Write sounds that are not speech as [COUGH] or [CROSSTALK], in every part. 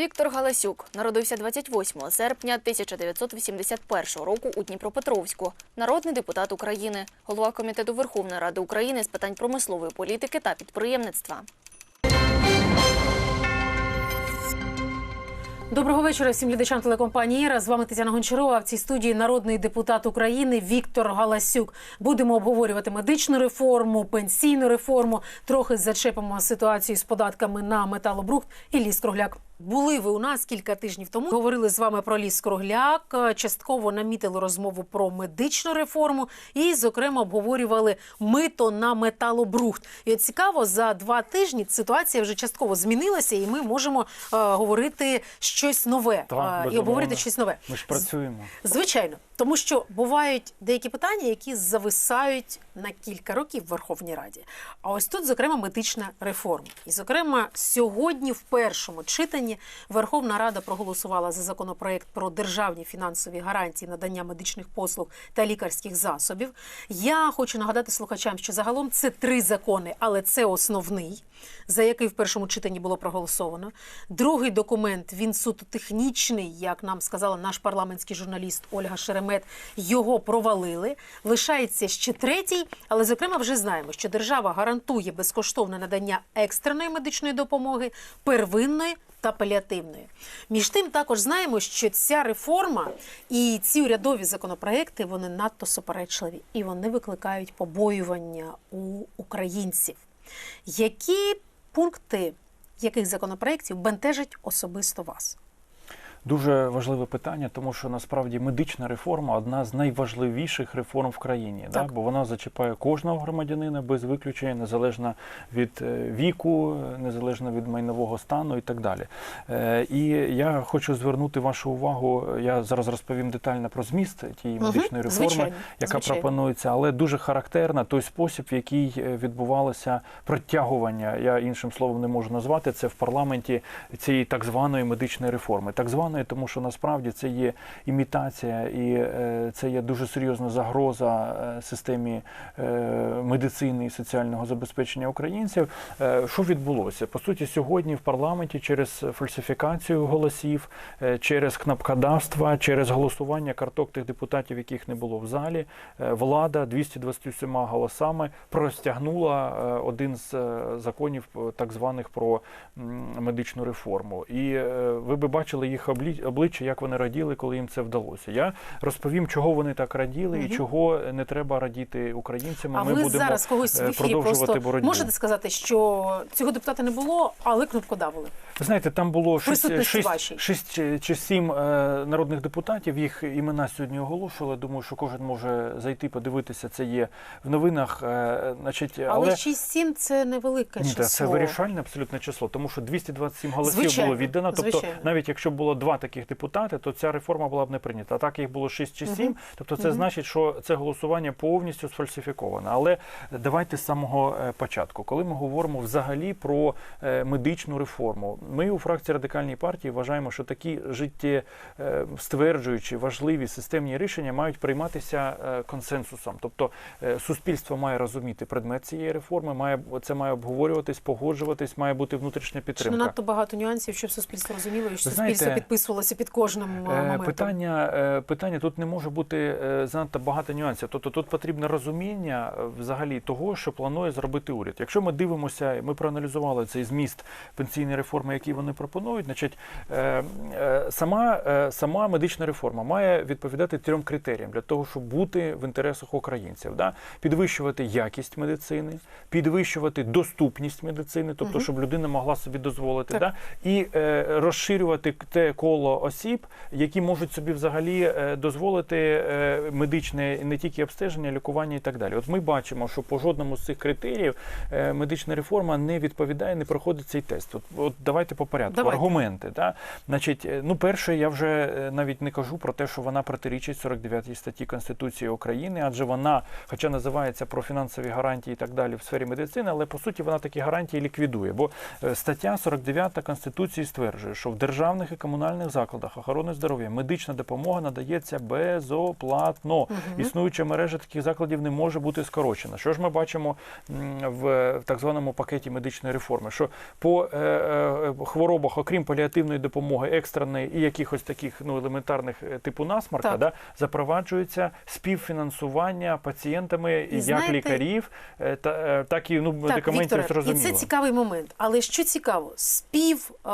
Віктор Галасюк народився 28 серпня 1981 року у Дніпропетровську. Народний депутат України, голова комітету Верховної Ради України з питань промислової політики та підприємництва. Доброго вечора всім глядачам телекомпанії «Іра». З вами Тетяна Гончарова. В цій студії народний депутат України Віктор Галасюк. Будемо обговорювати медичну реформу, пенсійну реформу. Трохи зачепимо ситуацію з податками на металобрухт і ліс кругляк. Були ви у нас кілька тижнів тому. Говорили з вами про ліс кругляк. Частково намітили розмову про медичну реформу і, зокрема, обговорювали мито на металобрухт. І от цікаво, за два тижні ситуація вже частково змінилася, і ми можемо е, говорити щось нове Так, е, і обговорити щось нове. Ми ж працюємо. Звичайно, тому що бувають деякі питання, які зависають на кілька років в Верховній Раді. А ось тут, зокрема, медична реформа. І, зокрема, сьогодні, в першому читанні, Верховна Рада проголосувала за законопроект про державні фінансові гарантії надання медичних послуг та лікарських засобів. Я хочу нагадати слухачам, що загалом це три закони, але це основний, за який в першому читанні було проголосовано. Другий документ він суто технічний, як нам сказала наш парламентський журналіст Ольга Шеремет. Його провалили. Лишається ще третій, але зокрема вже знаємо, що держава гарантує безкоштовне надання екстреної медичної допомоги, первинної. Та паліативної. Між тим, також знаємо, що ця реформа і ці урядові законопроекти вони надто суперечливі і вони викликають побоювання у українців. Які пункти яких законопроєктів бентежать особисто вас? Дуже важливе питання, тому що насправді медична реформа одна з найважливіших реформ в країні, да? Так. бо вона зачіпає кожного громадянина без виключення, незалежно від е, віку, незалежно від майнового стану і так далі. Е, І я хочу звернути вашу увагу. Я зараз розповім детально про зміст тієї медичної реформи, звичайно, яка звичайно. пропонується, але дуже характерна той спосіб, в який е, відбувалося протягування. Я іншим словом не можу назвати це в парламенті цієї так званої медичної реформи. Так званої, тому що насправді це є імітація, і е, це є дуже серйозна загроза е, системі е, медицини і соціального забезпечення українців. Що відбулося? По суті, сьогодні в парламенті через фальсифікацію голосів, через кнопкодавства, через голосування карток тих депутатів, яких не було в залі, влада 227 голосами простягнула один з законів так званих про медичну реформу. І ви би бачили їх обличчя, як вони раділи, коли їм це вдалося. Я розповім, чого вони так раділи і чого не треба радіти українцям. А Ми ви будемо зараз когось в е, ефірі продовжувати просто боротьбу. можете сказати, що цього депутата не було, але кнопкодавили. Ви знаєте, там було шість, шість, шість чи сім е, народних депутатів. Їх імена сьогодні оголошували. Думаю, що кожен може зайти, подивитися. Це є в новинах. Е, значить, Але, але 6-7 це невелике ні, число. це вирішальне абсолютне число, тому що 227 голосів Звичайно, було віддано. Тобто, звичайно. навіть якщо було два таких депутати, то ця реформа була б не прийнята. А так їх було 6 чи 7, Мгм. Тобто, це значить, що це голосування повністю сфальсифіковане. Але давайте з самого е, початку, коли ми говоримо взагалі про е, медичну реформу, ми у фракції радикальної партії вважаємо, що такі життєстверджуючі важливі системні рішення мають прийматися е, консенсусом. Тобто е, суспільство має розуміти предмет цієї реформи, має це має обговорюватись, погоджуватись, має бути внутрішня Чи не підтримка. надто багато нюансів, щоб суспільство розуміло, і що знаєте, суспільство підписувалося під кожним е, Е, моментом. Питання, е, питання тут не може бути занадто багато нюансів. Тобто тут потрібне розуміння взагалі того, що планує зробити уряд. Якщо ми дивимося, ми проаналізували цей зміст пенсійної реформи, який вони пропонують, значить сама, сама медична реформа має відповідати трьом критеріям для того, щоб бути в інтересах українців. Да? Підвищувати якість медицини, підвищувати доступність медицини, тобто, щоб людина могла собі дозволити, Так. да? і розширювати те коло осіб, які можуть собі взагалі е, дозволити е, медичне не тільки обстеження, лікування і так далі. От ми бачимо, що по жодному з цих критеріїв е, медична реформа не відповідає, не проходить цей тест. От, от давайте по порядку. Давайте. Аргументи. Да? Значить, ну перше, я вже навіть не кажу про те, що вона протирічить 49 статті Конституції України, адже вона, хоча називається про фінансові гарантії і так далі в сфері медицини, але по суті вона такі гарантії ліквідує. Бо стаття 49 Конституції стверджує, що в державних і комунальних навчальних закладах охорони здоров'я медична допомога надається безоплатно. Існуюча мережа таких закладів не може бути скорочена. Що ж ми бачимо в, в так званому пакеті медичної реформи? Що по е, е, хворобах, окрім паліативної допомоги, екстреної і якихось таких ну елементарних е, типу насмарка, Так. да, запроваджується співфінансування пацієнтами як знаєте- лікарів, е, та, е, так і ну Так, медикаментів Вікторе, і це цікавий момент. Але що цікаво, спів е,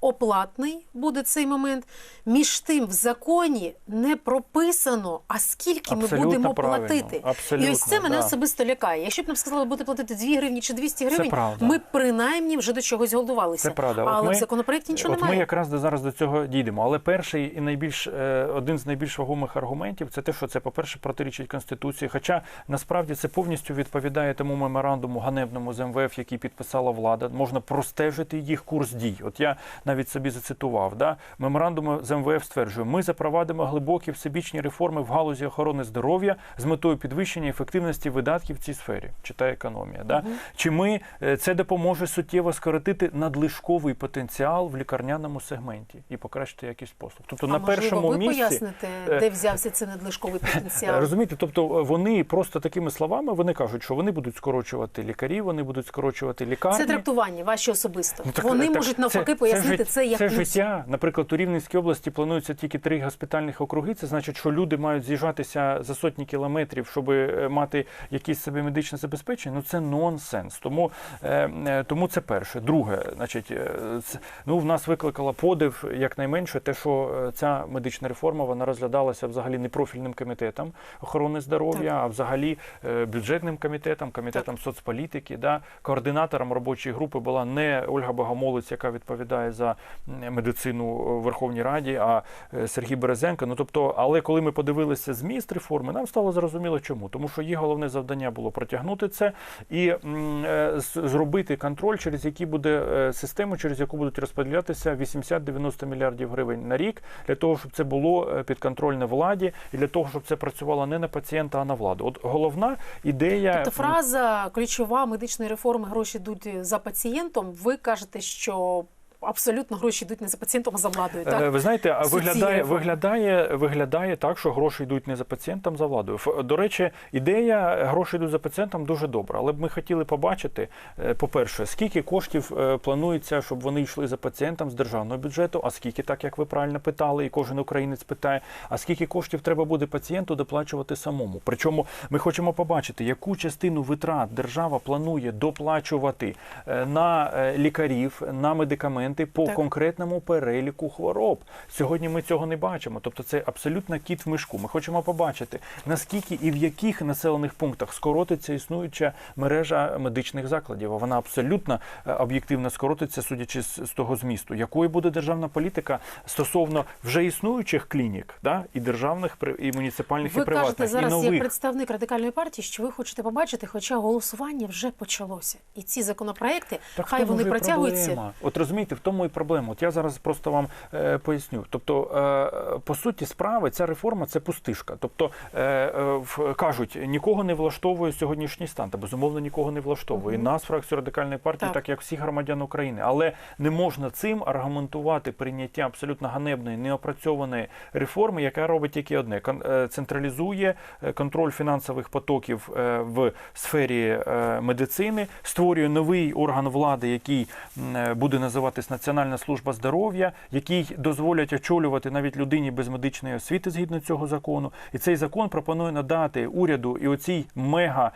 оплатний буде цей момент. Між тим в законі не прописано, а скільки ми будемо правильно, платити. абсолютно, і ось це мене да. особисто лякає. Якщо б нам сказали, будете платити 2 гривні чи 200 гривень, ми принаймні вже до чогось готувалися. Це правда. Але ми- в законопроекті нічого От немає. ми якраз до зараз до цього дійдемо. Але перший і найбільш е, один з найбільш вагомих аргументів це те, що це, по-перше, протирічить конституції. Хоча насправді це повністю відповідає тому меморандуму ганебному з МВФ, який підписала влада. Можна простежити їх курс дій. От я навіть собі зацитував. Да? Меморандум з МВФ стверджує, ми запровадимо глибокі всебічні реформи в галузі охорони здоров'я з метою підвищення ефективності видатків в цій сфері. Читає економія. Да? Чи ми е, це допоможе суттєво скоротити надлишковий потенціал в лікарняному сегменті і покращити якість послуг? Тобто а на можливо, першому ви місці поясните, е, де взявся цей надлишковий потенціал? [LAUGHS] Розумієте, тобто вони просто такими словами вони кажуть, що вони будуть скорочувати лікарів, вони будуть скорочувати лікарні. Це трактування, ваші особисто. Ну, так, Вони так, можуть навпаки пояснити жит- це, як це плюс. Наприклад, у Рівненській області планується тільки три госпітальних округи. Це значить, що люди мають з'їжджатися за сотні кілометрів, щоб е, мати якісь собі медичне забезпечення. Ну це нонсенс. Тому, е, е, тому це перше. Друге, значить, е, ну в нас викликала подив якнайменше те, що ця медична реформа вона розглядалася взагалі не профільним комітетом охорони здоров'я, а взагалі бюджетним комітетом, комітетом соцполітики. Да? Координатором робочої групи була не Ольга Богомолець, яка відповідає за м, медицину в Верховній Раді, а е, Сергій Березенко. Ну тобто, але коли ми подивилися зміст реформи, нам стало зрозуміло, чому. Тому що її головне завдання було протягнути це і е, зробити контроль, через який буде е, систему, через яку будуть розподілятися 80-90 мільярдів гривень на рік, для того, щоб це було е, підконтрольне владі, і для того, щоб це працювало не на пацієнта, а на владу. От головна ідея Тобто фраза ключова медичної реформи гроші йдуть за пацієнтом. Ви кажете, що абсолютно гроші йдуть не за пацієнтом, а за владою. Е, Так? Ви знаєте, а виглядає, виглядає, виглядає так, що гроші йдуть не за пацієнтом, за владою. До речі, ідея гроші йдуть за пацієнтом дуже добра. Але б ми хотіли побачити, е, по-перше, скільки коштів е, планується, щоб вони йшли за пацієнтом з державного бюджету, а скільки, так як ви правильно питали, і кожен українець питає, а скільки коштів треба буде пацієнту доплачувати самому. Причому ми хочемо побачити, яку частину витрат держава планує доплачувати е, на е, лікарів, на медикаменти по Так. конкретному переліку хвороб. Сьогодні ми цього не бачимо. Тобто це абсолютно кіт в мішку. Ми хочемо побачити, наскільки і в яких населених пунктах скоротиться існуюча мережа медичних закладів. А Вона абсолютно е, об'єктивно скоротиться, судячи з, з того змісту. Якою буде державна політика стосовно вже існуючих клінік, да, і державних і муніципальних, Ви і приватних, кажете зараз і нових. представник радикальної партії, що ви хочете побачити, хоча голосування вже почалося, і ці законопроекти, Так хай вони протягуються. проблема. От розумієте, тому і проблема. От я зараз просто вам е, поясню. Тобто, е, по суті, справи ця реформа це пустишка. Тобто е, е, кажуть, нікого не влаштовує сьогоднішній стан. Та безумовно нікого не влаштовує. І нас, фракцію радикальної партії, Так. так. як всіх громадян України. Але не можна цим аргументувати прийняття абсолютно ганебної, неопрацьованої реформи, яка робить тільки одне: Кон- е, централізує е, контроль фінансових потоків е, в сфері медицини, створює новий орган влади, який буде називатись Національна служба здоров'я, який дозволять очолювати навіть людині без медичної освіти згідно цього закону. І цей закон пропонує надати уряду і оцій мега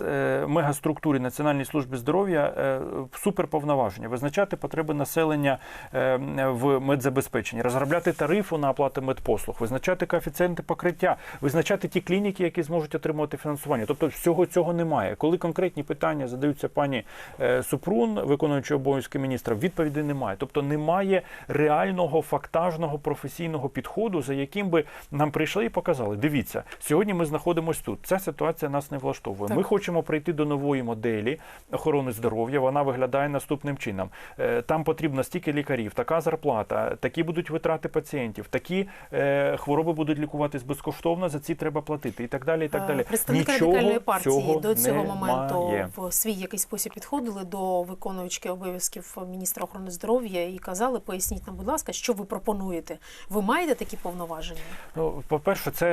е, мегаструктурі Національної служби здоров'я е, суперповноваження, визначати потреби населення е, в медзабезпеченні, розробляти тарифу на оплату медпослуг, визначати коефіцієнти покриття, визначати ті клініки, які зможуть отримувати фінансування. Тобто всього цього немає. Коли конкретні питання задаються пані Супрун, виконуючи обов'язки міністра, відповіді немає. Тобто немає реального фактажного професійного підходу, за яким би нам прийшли і показали. Дивіться, сьогодні ми знаходимося тут. Ця ситуація нас не влаштовує. Так. Ми хочемо прийти до нової моделі охорони здоров'я. Вона виглядає наступним чином. Е, Там потрібно стільки лікарів, така зарплата, такі будуть витрати пацієнтів, такі е, хвороби будуть лікуватись безкоштовно. За ці треба платити, і так далі. І так далі. Е, Представники Нічого радикальної партії цього до цього моменту немає. в свій якийсь спосіб підходили до виконуючки обов'язків міністра охорони здоров'я і казали, поясніть нам, будь ласка, що ви пропонуєте? Ви маєте такі повноваження? Ну, по-перше, це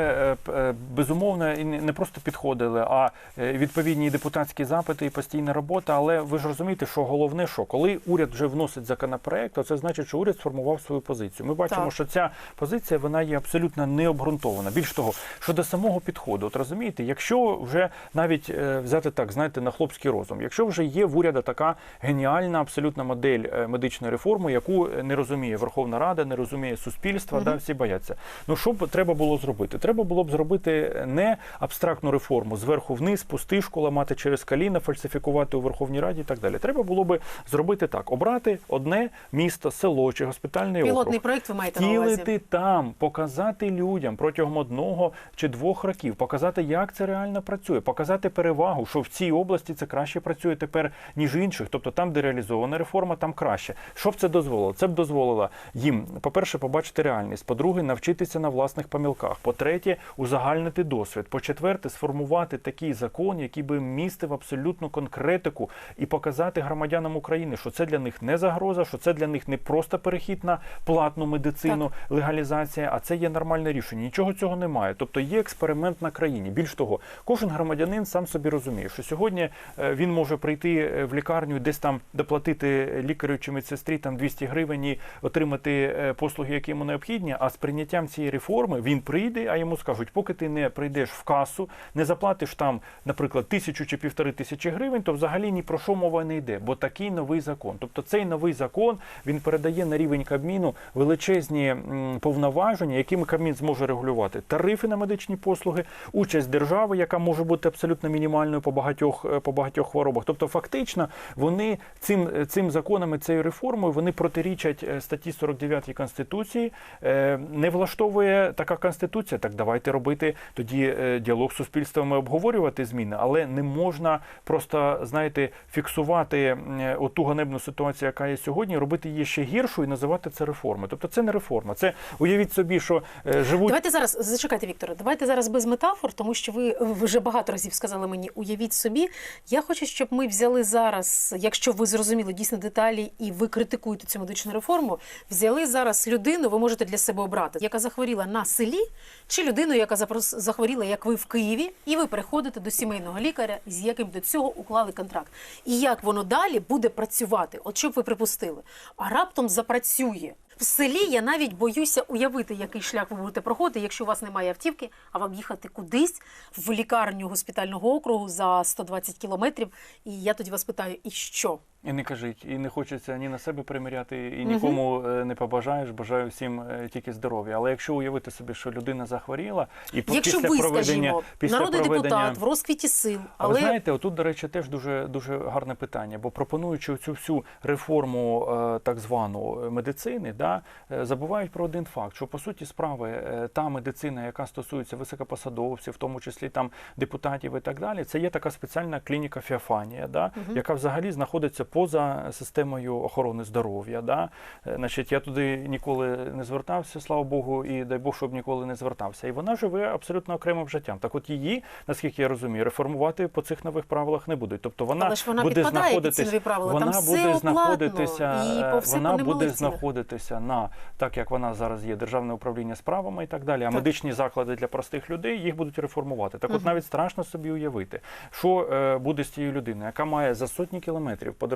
е, е, безумовно і не просто підходили, а е, відповідні депутатські запити і постійна робота. Але ви ж розумієте, що головне, що коли уряд вже вносить законопроект, то це значить, що уряд сформував свою позицію. Ми бачимо, Так. що ця позиція вона є абсолютно необґрунтована. Більш того, щодо самого підходу, от розумієте, якщо вже навіть взяти так, знаєте, на хлопський розум, якщо вже є в уряда така геніальна абсолютна модель е, медичної реформи, яку не розуміє Верховна Рада, не розуміє суспільство, да, всі бояться. Ну що б треба було зробити? Треба було б зробити не абстрактну реформу зверху вниз, пустишку ламати через коліна, фальсифікувати у Верховній Раді і так далі. Треба було би зробити так: обрати одне місто, село чи госпітальний Пілотний округ. проект ви маєте на увазі? Втілити там, показати людям протягом одного чи двох років, показати, як це реально працює, показати перевагу, що в цій області це краще працює тепер, ніж інших. Тобто там, де реалізована реформа, там краще. Що б це дозволило? Це б дозволило їм, по-перше, побачити реальність, по-друге, навчитися на власних помилках. По-третє, узагальнити досвід. По-четверте, сформувати такий закон, який би містив абсолютну конкретику і показати громадянам України, що це для них не загроза, що це для них не просто перехід на платну медицину, легалізація, а це є нормальне рішення. Нічого цього немає. Тобто є експеримент на країні. Більш того, кожен громадянин сам собі розуміє, що сьогодні е, він може прийти е, в лікарню, десь там доплатити лікарю чи медсестрі там 200 гривень отримати е, послуги, які йому необхідні. А з прийняттям цієї реформи він прийде, а йому скажуть, поки ти не прийдеш в касу, не заплатиш там, наприклад, тисячу чи півтори тисячі гривень, то взагалі ні про що мова не йде, бо такий новий закон. Тобто цей новий закон він передає на рівень Кабміну величезні повноваження, якими Кабмін зможе регулювати тарифи на медичні послуги, участь держави, яка може бути абсолютно мінімальною по багатьох е, по багатьох хворобах. Тобто, фактично, вони цим е, цим законами, цією реформою, вони протирічать е, статті 49 Конституції. Е, Не влаштовує така конституція. Так давайте робити тоді е, діалог з суспільством і обговорювати зміни, але не можна просто знаєте фіксувати оту ганебну ситуацію, яка є сьогодні, робити її ще гіршою і називати це реформою. Тобто це не реформа. Це уявіть собі, що живуть Давайте зараз зачекайте, Вікторе. Давайте зараз без метафор, тому що ви вже багато разів сказали мені, уявіть собі. Я хочу, щоб ми взяли зараз, якщо ви зрозуміли дійсно деталі і ви критикуєте цю медичну реформу, взяли зараз людину, ви можете для себе обрати, яка захворіла на селі, чи людину, яка захворіла, як ви в Києві, і ви приходите до сімейного лікаря, з яким до цього уклали контракт. І як воно далі буде працювати? От що б ви припустили? А раптом запрацює. В селі я навіть боюся уявити, який шлях ви будете проходити, якщо у вас немає автівки, а вам їхати кудись в лікарню госпітального округу за 120 кілометрів. І я тоді вас питаю, і що? І не кажіть, і не хочеться ні на себе приміряти, і нікому е, не побажаєш. Бажаю всім е, тільки здоров'я. Але якщо уявити собі, що людина захворіла, і Якщо після ви, проведення скажімо, після народний проведення депутат в розквіті сил, А ви але знаєте, отут, до речі, теж дуже дуже гарне питання. Бо пропонуючи цю всю реформу е, так звану медицини, да, забувають про один факт: що по суті справи та медицина, яка стосується високопосадовців, в тому числі там депутатів і так далі, це є така спеціальна клініка Феофанія, да, яка взагалі знаходиться поза системою охорони здоров'я. Да. Е, Значить, я туди ніколи не звертався, слава Богу, і дай Бог, щоб ніколи не звертався. І вона живе абсолютно окремим життям. Так, от її, наскільки я розумію, реформувати по цих нових правилах не будуть. Тобто вона Але ж вона буде підпадає під правила. вона Там буде оплатно знаходитися, і е, вона буде знаходитися на так, як вона зараз є, державне управління справами і так далі. А медичні заклади для простих людей їх будуть реформувати. Так, от навіть страшно собі уявити, що е, буде з тією людиною, яка має за сотні кілометрів подорожувати,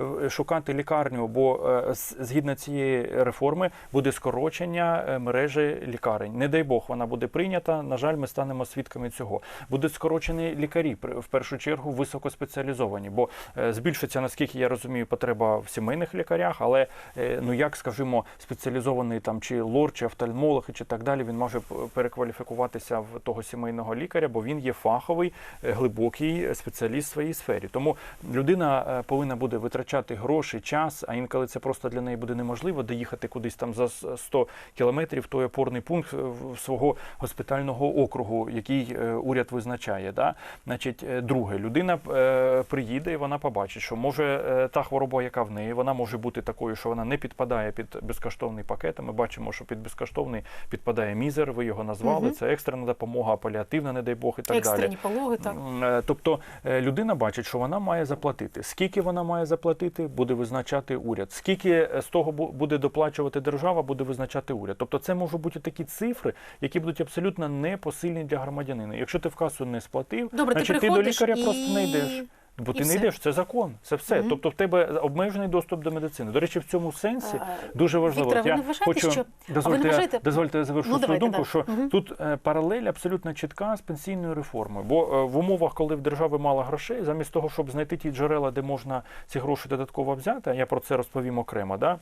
е, шукати лікарню, бо е, згідно цієї реформи буде скорочення е, мережі лікарень. Не дай Бог, вона буде прийнята. На жаль, ми станемо свідками цього. Будуть скорочені лікарі, в першу чергу високоспеціалізовані, бо е, збільшиться, наскільки я розумію, потреба в сімейних лікарях, але ну як скажімо, спеціалізований там чи лор, чи офтальмолог, чи так далі, він може перекваліфікуватися в того сімейного лікаря, бо він є фаховий, глибокий спеціаліст в своїй сфері. Тому людина повинна буде витрачати гроші, час, а інколи це просто для неї буде неможливо доїхати кудись там за 100 кілометрів той опорний пункт е, свого госпітального округу, який е, уряд визначає. Да? Значить, е, друге, людина приїде і вона побачить, що може та хвороба, яка в неї, вона може бути такою, що вона не підпадає під безкоштовний пакет. Ми бачимо, що під безкоштовний підпадає мізер. Ви його назвали. Мгм. Це екстрена допомога, паліативна, не дай Бог, і так далі. екстрені пологи, так. Тобто людина бачить, що вона має заплатити. Скільки Скільки вона має заплатити, буде визначати уряд. Скільки е, з того бу- буде доплачувати держава, буде визначати уряд. Тобто це можуть бути такі цифри, які будуть абсолютно непосильні для громадянина. Якщо ти в касу не сплатив, Добре, ти значить ти до лікаря і- просто не йдеш. Бо і ти не йдеш, це закон, це все. Мгм. Тобто в тебе обмежений доступ до медицини. До речі, в цьому сенсі дуже важливо. Вікторе, я ви не хочу що- а ви дозвольте, не дозвольте я завершу Ну, свою давайте, думку, да. що Мгм. тут е, паралель абсолютно чітка з пенсійною реформою. Бо е, в умовах, коли в держави мало грошей, замість того, щоб знайти ті джерела, де можна ці гроші додатково взяти, я про це розповім окремо. Да?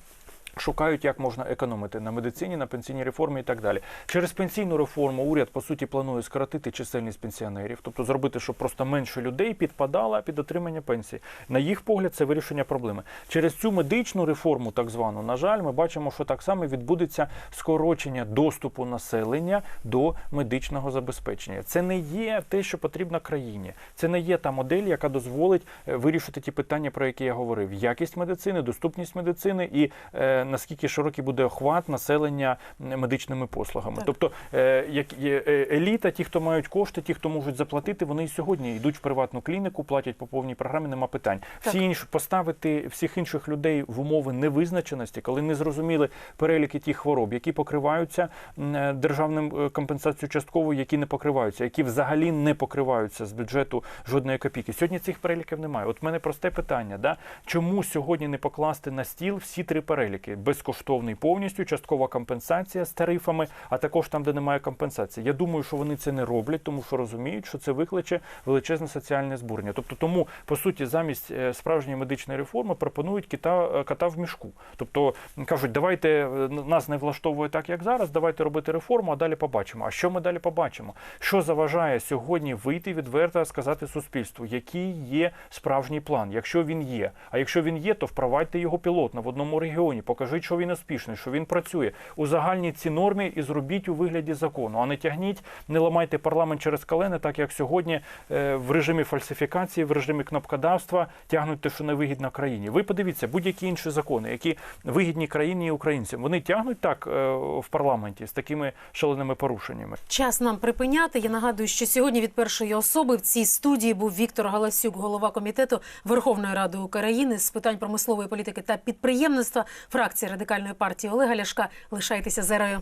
Шукають, як можна економити на медицині, на пенсійній реформі і так далі. Через пенсійну реформу уряд по суті планує скоротити чисельність пенсіонерів, тобто зробити, щоб просто менше людей підпадало під отримання пенсії. На їх погляд, це вирішення проблеми. Через цю медичну реформу, так звану, на жаль, ми бачимо, що так само відбудеться скорочення доступу населення до медичного забезпечення. Це не є те, що потрібно країні. Це не є та модель, яка дозволить е, вирішити ті питання, про які я говорив: якість медицини, доступність медицини і е, наскільки широкий буде охват населення медичними послугами. Так. Тобто, е, як е, еліта, ті, хто мають кошти, ті, хто можуть заплатити, вони і сьогодні йдуть в приватну клініку, платять по повній програмі, нема питань. Всі Так. інші поставити всіх інших людей в умови невизначеності, коли не зрозуміли переліки тих хвороб, які покриваються е, державним компенсацією частковою, які не покриваються, які взагалі не покриваються з бюджету жодної копійки. Сьогодні цих переліків немає. От в мене просте питання: да? чому сьогодні не покласти на стіл всі три переліки: безкоштовний повністю, часткова компенсація з тарифами, а також там, де немає компенсації. Я думаю, що вони це не роблять, тому що розуміють, що це викличе величезне соціальне збурення. Тобто, тому по суті, замість е, справжньої медичної реформи пропонують кита, е, кота в мішку. Тобто кажуть, давайте е, нас не влаштовує так, як зараз. Давайте робити реформу, а далі побачимо. А що ми далі побачимо? Що заважає сьогодні вийти відверто сказати суспільству, який є справжній план, якщо він є. А якщо він є, то впровадьте його пілотно в одному регіоні. Покажіть, що він успішний, що він працює. Узагальніть ці норми і зробіть у вигляді закону. А не тягніть, не ламайте парламент через колени, так як сьогодні е, в режимі фальсифікації, в режимі кнопкодавства тягнуть те, що не вигідно країні. Ви подивіться, будь-які інші закони, які вигідні країні і українцям, вони тягнуть так е, в парламенті з такими шаленими порушеннями. Час нам припиняти. Я нагадую, що сьогодні від першої особи в цій студії був Віктор Галасюк, голова комітету Верховної Ради України з питань промислової політики та підприємництва, фракції радикальної партії Олега Ляшка. Лишайтеся зерою.